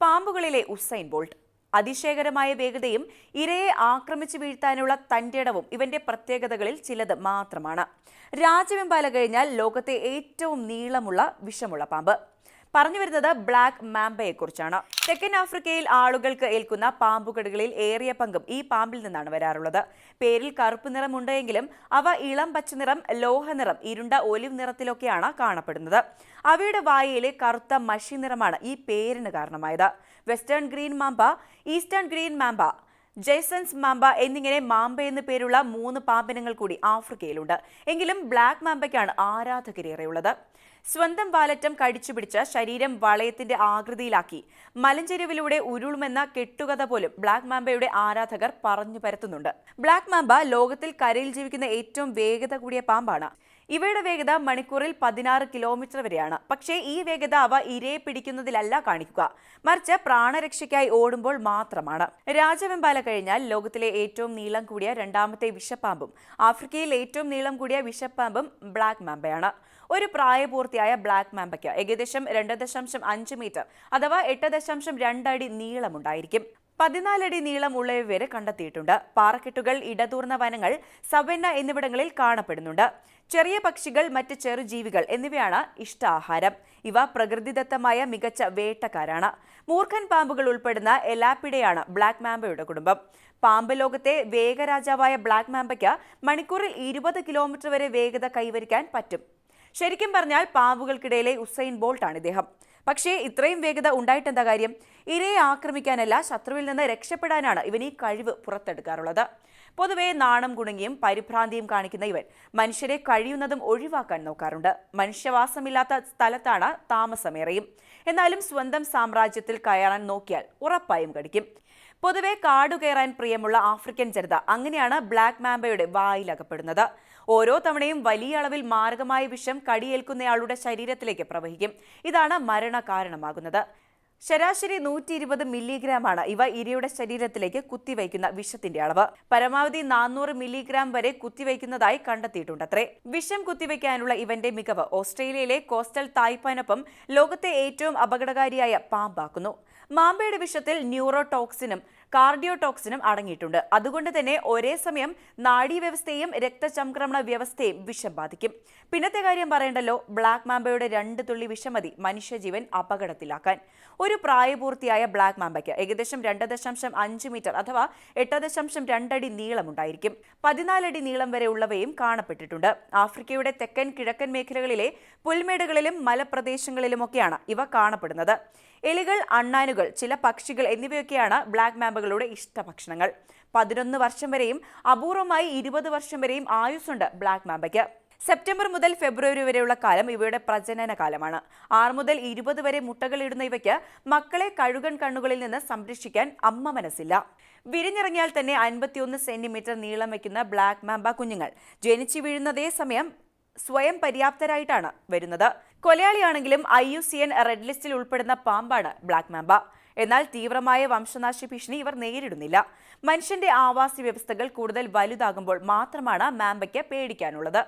പാമ്പുകളിലെ Usain bolt. അതിശയകരമായ വേഗതയും ഇരയെ ആക്രമിച്ചു വീഴ്ത്താനുള്ള തന്റെടവും ഇവന്റെ പ്രത്യേകതകളിൽ ചിലത് മാത്രമാണ്. രാജവെമ്പാല കഴിഞ്ഞാൽ ലോകത്തെ ഏറ്റവും നീളമുള്ള വിഷമുള്ള പാമ്പ്. പറഞ്ഞു വരുന്നത് ബ്ലാക്ക് മാംബയെക്കുറിച്ചാണ് തെക്കൻ ആഫ്രിക്കയിൽ ആളുകൾക്ക് ഏൽക്കുന്ന പാമ്പുകടികളിൽ ഏറിയ പങ്കും ഈ പാമ്പിൽ നിന്നാണ് വരാറുള്ളത്. പേരിൽ കറുപ്പ് നിറമുണ്ടെങ്കിലും അവ ഇളം പച്ചനിറം ലോഹനിറം ഇരുണ്ട ഒലിവ് നിറത്തിലൊക്കെയാണ് കാണപ്പെടുന്നത്. അവയുടെ വായയിലെ കറുത്ത മഷി നിറമാണ് ഈ പേരിന് കാരണമായത്. Western green mamba eastern green mamba Jameson's mamba എന്നിങ്ങനെ മാമ്പ എന്ന് പേരുള്ള മൂന്ന് പാമ്പിനങ്ങൾ കൂടി ആഫ്രിക്കയിലുണ്ട്. എങ്കിലും ബ്ലാക്ക് മാമ്പയ്ക്കാണ് ആരാധകരേറെയുള്ളത് സ്വന്തം വാലറ്റം കടിച്ചുപിടിച്ച് ശരീരം വളയത്തിന്റെ ആകൃതിയിലാക്കി മലഞ്ചെരുവിലൂടെ ഉരുളുമെന്ന കെട്ടുകഥ പോലും ബ്ലാക്ക് മാമ്പയുടെ ആരാധകർ പറഞ്ഞു പരത്തുന്നുണ്ട്. ബ്ലാക്ക് മാമ്പ ലോകത്തിൽ കരയിൽ ജീവിക്കുന്ന ഏറ്റവും വേഗത കൂടിയ പാമ്പാണ്. ഇവയുടെ വേഗത മണിക്കൂറിൽ പതിനാറ് കിലോമീറ്റർ വരെയാണ്. പക്ഷേ ഈ വേഗത അവ ഇരയെ പിടിക്കുന്നതിലല്ല കാണിക്കുക. മറിച്ച് പ്രാണരക്ഷയ്ക്കായി ഓടുമ്പോൾ മാത്രമാണ്. രാജവെമ്പാല കഴിഞ്ഞാൽ ലോകത്തിലെ ഏറ്റവും നീളം കൂടിയ രണ്ടാമത്തെ വിഷപ്പാമ്പും ആഫ്രിക്കയിൽ ഏറ്റവും നീളം കൂടിയ വിഷപ്പാമ്പും ബ്ലാക്ക് മാമ്പയാണ്. ഒരു പ്രായപൂർത്തിയായ ബ്ലാക്ക് മാമ്പയ്ക്ക് ഏകദേശം രണ്ട് ദശാംശം അഞ്ച് മീറ്റർ അഥവാ എട്ട് ദശാംശം രണ്ടടി നീളമുണ്ടായിരിക്കും. പതിനാലടി നീളം ഉള്ളവ വരെ കണ്ടെത്തിയിട്ടുണ്ട്. പാറക്കെട്ടുകൾ ഇടതൂർന്ന വനങ്ങൾ സവന്ന എന്നിവിടങ്ങളിൽ കാണപ്പെടുന്നുണ്ട്. ചെറിയ പക്ഷികൾ മറ്റ് ചെറുജീവികൾ എന്നിവയാണ് ഇഷ്ടാഹാരം. ഇവ പ്രകൃതിദത്തമായ മികച്ച വേട്ടക്കാരാണ്. മൂർഖൻ പാമ്പുകൾ ഉൾപ്പെടുന്ന എലാപ്പിഡയാണ് ബ്ലാക്ക് മാമ്പയുടെ കുടുംബം. പാമ്പ് ലോകത്തെ വേഗരാജാവായ ബ്ലാക്ക് മാമ്പയ്ക്ക് മണിക്കൂറിൽ ഇരുപത് കിലോമീറ്റർ വരെ വേഗത കൈവരിക്കാൻ പറ്റും. ശരിക്കും പറഞ്ഞാൽ പാമ്പുകൾക്കിടയിലെ ഉസൈൻ ബോൾട്ടാണ് ഇദ്ദേഹം. പക്ഷേ ഇത്രയും വേഗത ഉണ്ടായിട്ടെന്താ കാര്യം? ഇരയെ ആക്രമിക്കാനല്ല ശത്രുവിൽ നിന്ന് രക്ഷപ്പെടാനാണ് ഇവൻ ഈ കഴിവ് പുറത്തെടുക്കാറുള്ളത്. പൊതുവെ നാണം കുണുങ്ങിയും പരിഭ്രാന്തിയും കാണിക്കുന്ന ഇവൻ മനുഷ്യരെ കഴിയുന്നതും ഒഴിവാക്കാൻ നോക്കാറുണ്ട്. മനുഷ്യവാസമില്ലാത്ത സ്ഥലത്താണ് താമസമേറെയും. എന്നാലും സ്വന്തം സാമ്രാജ്യത്തിൽ കയറാൻ നോക്കിയാൽ ഉറപ്പായും കടിക്കും. പൊതുവെ കാടു കയറാൻ പ്രിയമുള്ള ആഫ്രിക്കൻ ജനത അങ്ങനെയാണ് ബ്ലാക്ക് മാമ്പയുടെ വായിലകപ്പെടുന്നത്. ഓരോ തവണയും വലിയ അളവിൽ മാരകമായ വിഷം കടിയേൽക്കുന്നയാളുടെ ശരീരത്തിലേക്ക് പ്രവഹിക്കും. ഇതാണ് മരണ കാരണമാകുന്നത് ശരാശരി നൂറ്റി ഇരുപത് മില്ലിഗ്രാമാണ് ഇവ ഇരയുടെ ശരീരത്തിലേക്ക് കുത്തിവയ്ക്കുന്ന വിഷത്തിന്റെ അളവ്. പരമാവധി നാനൂറ് മില്ലിഗ്രാം വരെ കുത്തിവയ്ക്കുന്നതായി കണ്ടെത്തിയിട്ടുണ്ടത്രേ. വിഷം കുത്തിവയ്ക്കാനുള്ള ഇവന്റെ മികവ് ഓസ്ട്രേലിയയിലെ കോസ്റ്റൽ തായ്പാനൊപ്പം ലോകത്തെ ഏറ്റവും അപകടകാരിയായ പാമ്പാക്കുന്നു. മാമ്പയുടെ വിഷത്തിൽ ന്യൂറോടോക്സിനും കാർഡിയോടോക്സിനും അടങ്ങിയിട്ടുണ്ട്. അതുകൊണ്ട് തന്നെ ഒരേ സമയം നാഡീവ്യവസ്ഥയും രക്തചംക്രമണ വ്യവസ്ഥയും വിഷം ബാധിക്കും. പിന്നത്തെ കാര്യം പറയണ്ടല്ലോ ബ്ലാക്ക് മാമ്പയുടെ രണ്ട് തുള്ളി വിഷമതി മനുഷ്യജീവൻ അപകടത്തിലാക്കാൻ. ഒരു പ്രായപൂർത്തിയായ ബ്ലാക്ക് മാമ്പയ്ക്ക് ഏകദേശം രണ്ട് ദശാംശം അഞ്ച് മീറ്റർ അഥവാ എട്ട് ദശാംശം രണ്ടടി നീളമുണ്ടായിരിക്കും. പതിനാലടി നീളം വരെ ഉള്ളവയും കാണപ്പെട്ടിട്ടുണ്ട്. ആഫ്രിക്കയുടെ തെക്കൻ കിഴക്കൻ മേഖലകളിലെ പുൽമേടുകളിലും മലപ്രദേശങ്ങളിലുമൊക്കെയാണ് ഇവ കാണപ്പെടുന്നത്. എലികൾ അണ്ണാനുകൾ ചില പക്ഷികൾ എന്നിവയൊക്കെയാണ് ബ്ലാക്ക് മാമ്പുകളുടെ ഇഷ്ടഭക്ഷണങ്ങൾ. പതിനൊന്ന് വർഷം വരെയും അപൂർവമായി ഇരുപത് വർഷം വരെയും ആയുസ്സുണ്ട് ബ്ലാക്ക് മാമ്പയ്ക്ക് സെപ്റ്റംബർ മുതൽ ഫെബ്രുവരി വരെയുള്ള കാലം ഇവയുടെ പ്രജനന കാലമാണ്. ആറ് മുതൽ ഇരുപത് വരെ മുട്ടകളിടുന്ന ഇവയ്ക്ക് മക്കളെ കഴുകൻ കണ്ണുകളിൽ നിന്ന് സംരക്ഷിക്കാൻ അമ്മ മനസ്സില്ല. വിരിഞ്ഞിറങ്ങിയാൽ തന്നെ അൻപത്തിയൊന്ന് സെന്റിമീറ്റർ നീളം വയ്ക്കുന്ന ബ്ലാക്ക് മാമ്പ കുഞ്ഞുങ്ങൾ ജനിച്ചു വീഴുന്നതേ സമയം സ്വയം പര്യാപ്തരായിട്ടാണ് വരുന്നത്. കൊലയാളിയാണെങ്കിലും I U C N red ലിസ്റ്റിൽ ഉൾപ്പെടുന്ന പാമ്പാണ് ബ്ലാക്ക് മാമ്പ എന്നാൽ തീവ്രമായ വംശനാശ ഭീഷണി ഇവർ നേരിടുന്നില്ല. മനുഷ്യന്റെ ആവാസ വ്യവസ്ഥകൾ കൂടുതൽ വലുതാകുമ്പോൾ മാത്രമാണ് മാമ്പയ്ക്ക് പേടിക്കാനുള്ളത്.